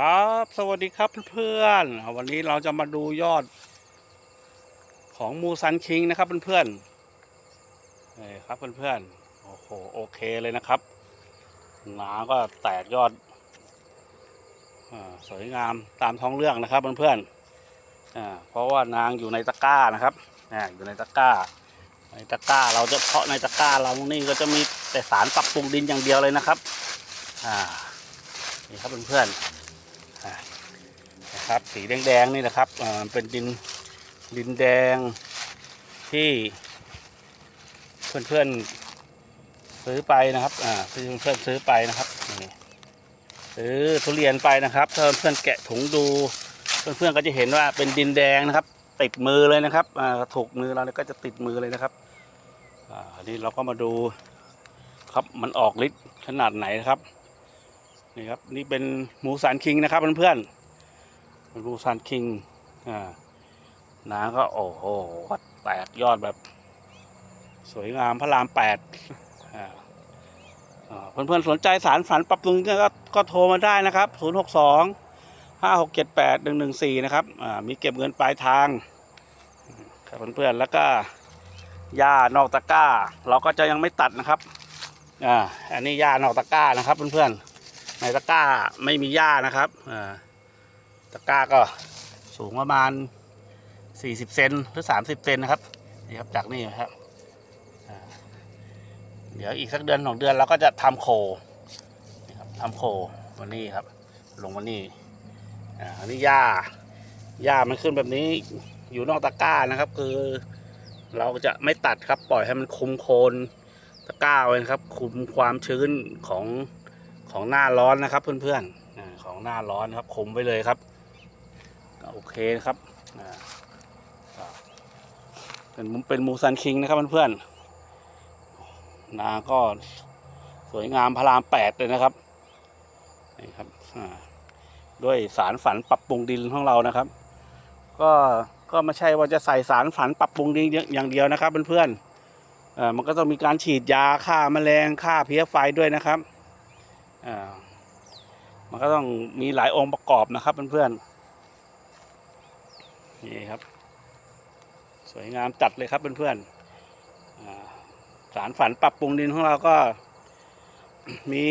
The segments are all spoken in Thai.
ครับ สวัสดีครับเพื่อนๆวันนี้เราจะมาดูยอด ของมูซันคิงนะครับเพื่อนๆนี่ครับเพื่อนๆโอ้โหโอเคเลยนะครับ หนาก็แตกยอดอสวยงามตามท้องเรื่องนะครับเพื่อนๆเพราะว่านางอยู่ในตะกร้านะครับอ่อยู่ในตะกร้า ในตะกร้าเราจะเพาะในตะกร้าเรานี่ก็จะมีแต่สารปรับปรุงดินอย่างเดียวเลยนะครับ อ่านี่ครับเพื่อนๆ นะครับสีแดงๆนี่นะครับเป็นดินดินแดงที่เพื่อนๆซื้อไปนะครับอ่าเพื่อนๆซื้อไปนะครับนี่ซื้อทุเรียนไปนะครับถ้าเพื่อนๆแกะถุงดู เพื่อนๆก็จะเห็นว่าเป็นดินแดงนะครับ ติดมือเลยนะครับอ่าถูกมือเราก็จะติดมือเลยนะครับอ่าอันนี้เราก็มาดูครับมันออกฤทธิ์ขนาดไหนนะครับ นี่ครับนี่เป็นหมูสานคิงนะครับเพื่อนๆเป็นหมูสานคิงอ่าหนาก็โอ้โหแตกยอดแบบ สวยงามพระรามแปดอ่าอ่าเพื่อนๆสนใจสารฝันปรับปรุงก็ก็โทรมาได้นะครับ 0 6 2 5 6 7 8 1 1 4 นะครับอ่ามีเก็บเงินปลายทางครับเพื่อนๆแล้วก็หญ้านอกตะกร้า เราก็จะยังไม่ตัดนะครับอ่าอันนี้หญ้านอกตะกร้านะครับเพื่อนๆ ในตะกร้าไม่มีหญ้านะครับอ่าตะกร้าก็สูงประมาณ 40 เซนหรือ 30 เซนนะครับนี่ครับจากนี่นะครับเดี๋ยวอีกสักเดือนสองเดือนเราก็จะทำโคนี่ครับทำโควันนี้ครับ ลงวันนี้อ่าอันนี้หญ้าหญ้ามันขึ้นแบบนี้อยู่นอกตะกร้านะครับ คือเราจะไม่ตัดครับปล่อยให้มันคุมโคนตะกร้าไว้นะครับ คุมความชื้นของ ของหน้าร้อนนะครับ เพื่อนๆอาของหน้าร้อนครับคมไว้เลยครับโอเคนะครับเป็นเป็นมูซันคิงนะครับเพื่อนๆนาก็สวยงามพระรามแปดเลยนะครับนี่ครับด้วยสารฝันปรับปรุงดินของเรานะครับ ก็ก็ไม่ใช่ว่าจะใส่สารฝันปรับปรุงดินอย่างเดียวนะครับเพื่อนๆอ่ามันก็ต้องมีการฉีดยาฆ่าแมลงฆ่าเพี้ยไฟด้วยนะครับ มันก็ต้องมีหลายองค์ประกอบนะครับเพื่อนๆนี่ครับ สวยงามจัดเลยครับเพื่อนๆสารฝันปรับปรุงดินของเราก็มี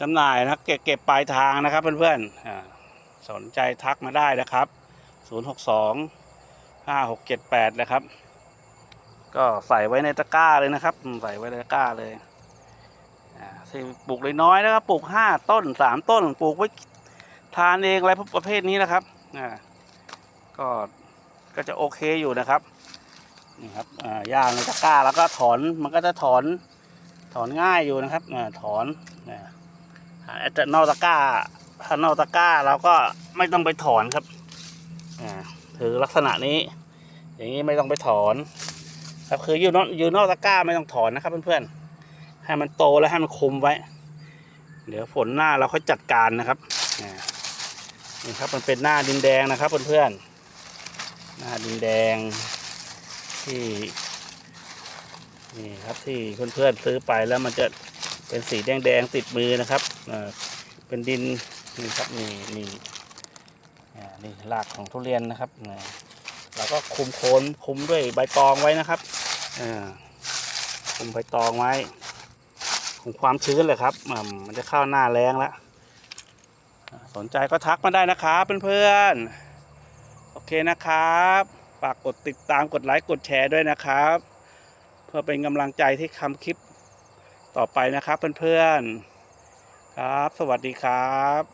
จำหน่ายนะเก็บเก็บปลายทางนะครับเพื่อนๆสนใจทักมาได้นะครับ 062 5678 นะครับ ก็ใส่ไว้ในตะกร้าเลยนะครับ ใส่ไว้ในตะกร้าเลย ปลูกเลยน้อยนะครับ ปลูกห้าต้นสามต้น ปลูกไว้ทานเองอะไรประเภทนี้นะครับอ่าก็ก็จะโอเคอยู่นะครับนี่ครับอ่าย่างในตะกร้าแล้วก็ถอนมันก็จะถอนถอนง่ายอยู่นะครับอ่าถอนอ่าอ่าแต่นอกตะกร้าถ้านอกตะกร้าเราก็ไม่ต้องไปถอนครับอ่าถือลักษณะนี้ อย่างนี้ไม่ต้องไปถอนครับคืออยู่นอกอยู่นอกตะกร้าไม่ต้องถอนนะครับเพื่อนๆ ให้มันโตแล้วให้มันคุมไว้ เดี๋ยวฝนหน้าเราค่อยจัดการนะครับนี่ครับมันเป็นหน้าดินแดงนะครับเพื่อนๆหน้าดินแดงที่นี่ครับที่เพื่อนๆซื้อไปแล้วมันจะเป็นสีแดงๆติดมือนะครับเป็นดินนี่ครับนี่นี่นี่รากของทุเรียนนะครับเราก็คุมโคนคุมด้วยใบตองไว้นะครับคุมใบตองไว้ ของความชื้นเลยครับมันจะเข้าหน้าแรงแล้ว สนใจก็ทักมาได้นะครับเพื่อนๆ โอเคนะครับ ฝากกดติดตามกดไลค์กดแชร์ด้วยนะครับ เพื่อเป็นกำลังใจที่ทำคลิปต่อไปนะครับเพื่อนๆ ครับ สวัสดีครับ